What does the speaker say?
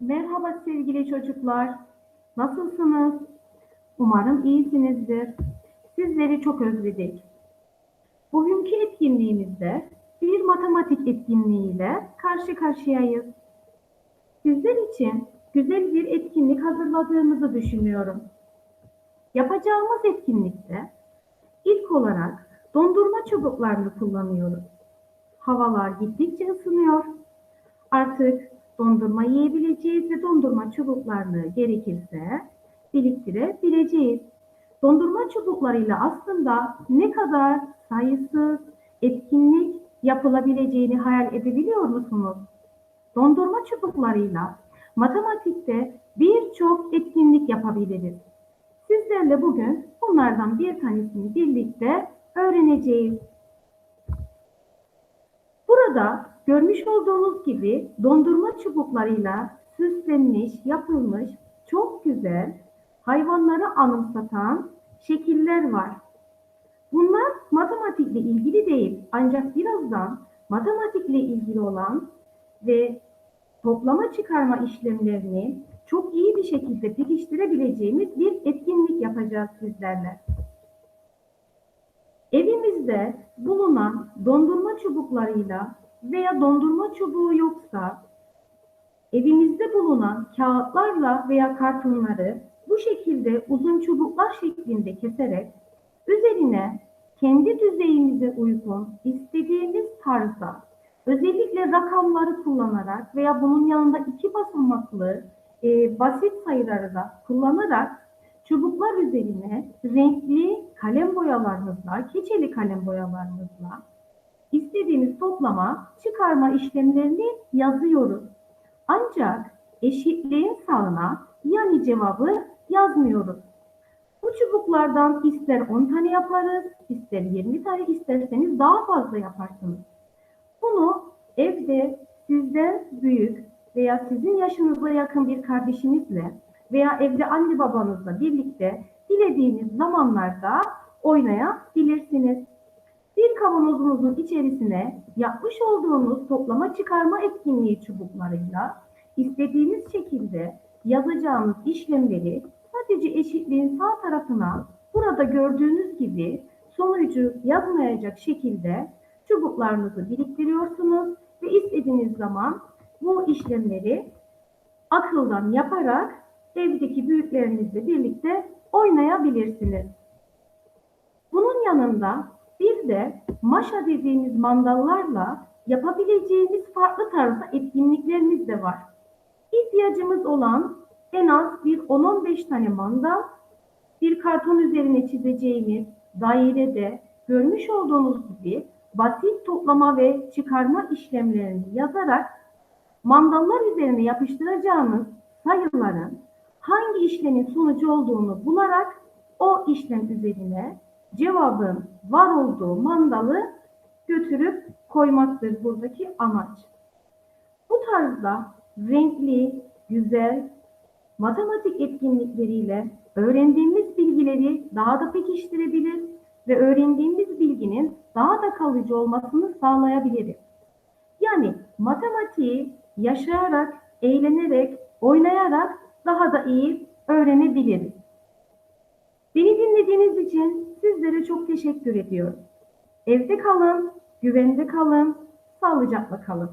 Merhaba sevgili çocuklar. Nasılsınız? Umarım iyisinizdir. Sizleri çok özledik. Bugünkü etkinliğimizde bir matematik etkinliğiyle karşı karşıyayız. Sizler için güzel bir etkinlik hazırladığımızı düşünüyorum. Yapacağımız etkinlikte ilk olarak dondurma çubuklarını kullanıyoruz. Havalar gittikçe ısınıyor. Artık dondurma yiyebileceğiz ve dondurma çubuklarını gerekirse biriktirebileceğiz. Dondurma çubuklarıyla aslında ne kadar sayısız etkinlik yapılabileceğini hayal edebiliyor musunuz? Dondurma çubuklarıyla matematikte birçok etkinlik yapabiliriz. Sizlerle bugün bunlardan bir tanesini birlikte öğreneceğiz. Burada görmüş olduğunuz gibi dondurma çubuklarıyla süslenmiş, yapılmış çok güzel hayvanları anımsatan şekiller var. Bunlar matematikle ilgili değil ancak birazdan matematikle ilgili olan ve toplama çıkarma işlemlerini çok iyi bir şekilde pekiştirebileceğimiz bir etkinlik yapacağız sizlerle. Evimizde bulunan dondurma çubuklarıyla veya dondurma çubuğu yoksa evimizde bulunan kağıtlarla veya kartonları bu şekilde uzun çubuklar şeklinde keserek üzerine kendi düzeyimize uygun istediğimiz tarzda özellikle rakamları kullanarak veya bunun yanında iki basamaklı e, basit sayıları da kullanarak çubuklar üzerine renkli kalem boyalarımızla, keçeli kalem boyalarımızla istediğimiz toplama, çıkarma işlemlerini yazıyoruz. Ancak eşitliğin sağına yani cevabı yazmıyoruz. Bu çubuklardan ister 10 tane yaparız, ister 20 tane, isterseniz daha fazla yaparsınız. Bunu evde sizden büyük veya sizin yaşınıza yakın bir kardeşinizle veya evde anne babanızla birlikte dilediğiniz zamanlarda oynayabilirsiniz. Bir kavanozunuzun içerisine yapmış olduğunuz toplama çıkarma etkinliği çubuklarıyla istediğiniz şekilde yazacağınız işlemleri sadece eşitliğin sağ tarafına burada gördüğünüz gibi sonucu yazmayacak şekilde çubuklarınızı biriktiriyorsunuz ve istediğiniz zaman bu işlemleri akıldan yaparak evdeki büyüklerinizle birlikte oynayabilirsiniz. Bunun yanında bir de maşa dediğimiz mandallarla yapabileceğimiz farklı tarzda etkinliklerimiz de var. İhtiyacımız olan en az bir 10-15 tane mandal, bir karton üzerine çizeceğimiz dairede görmüş olduğunuz gibi basit toplama ve çıkarma işlemlerini yazarak mandallar üzerine yapıştıracağımız sayıların hangi işlemin sonucu olduğunu bularak o işlem üzerine cevabın var olduğu mandalı götürüp koymaktır buradaki amaç. Bu tarzda renkli, güzel, matematik etkinlikleriyle öğrendiğimiz bilgileri daha da pekiştirebilir ve öğrendiğimiz bilginin daha da kalıcı olmasını sağlayabiliriz. Yani matematiği yaşayarak, eğlenerek, oynayarak daha da iyi öğrenebiliriz. Beni dinlediğiniz için sizlere çok teşekkür ediyorum. Evde kalın, güvende kalın, sağlıcakla kalın.